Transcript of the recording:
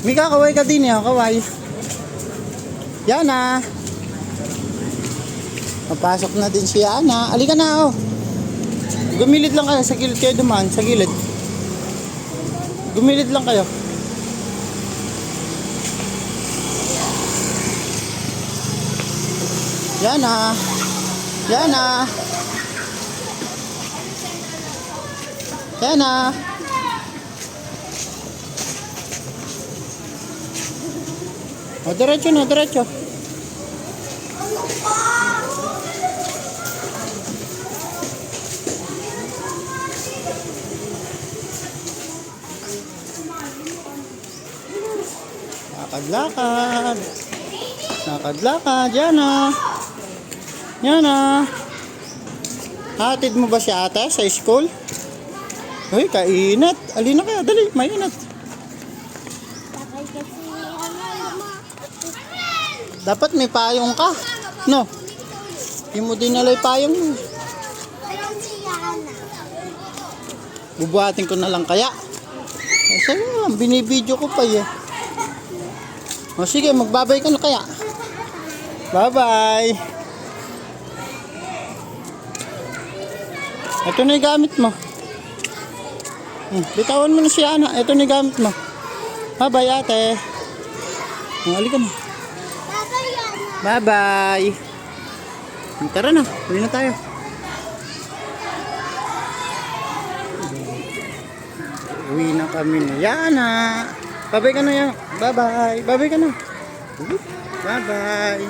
Mika, kaway ka din ya, kaway. Yan na. Papasok na din si Ana. Alika na, oh. Gumilid lang kayo, sa gilid kayo dumaan, sa gilid. Gumilid lang kayo. Yan na. Yan na. Yan na. O, diretso na, diretso. Lakad-lakad. Lakad-lakad. Yan na. Yan na. Hatid mo ba si ate sa school? Uy, kainat. Alina kaya, dali, mainat. Bakit kasi Dapat may payong ka. No. Hindi mo dinala yung payong. Bubuhatin ko na lang kaya. Kasi nga, binibidyo ko pa eh. O sige, magbabay ka na kaya. Bye-bye. Ito na yung gamit mo. Hmm, bitawan mo na si Ana. Ito na yung gamit mo. Bye-bye ate. Oh, halika na. Bye bye. Tara na, uwi na tayo. Uwi na kami ni Yana. Babay ka na yan. Bye bye. Babay ka na. Bye bye.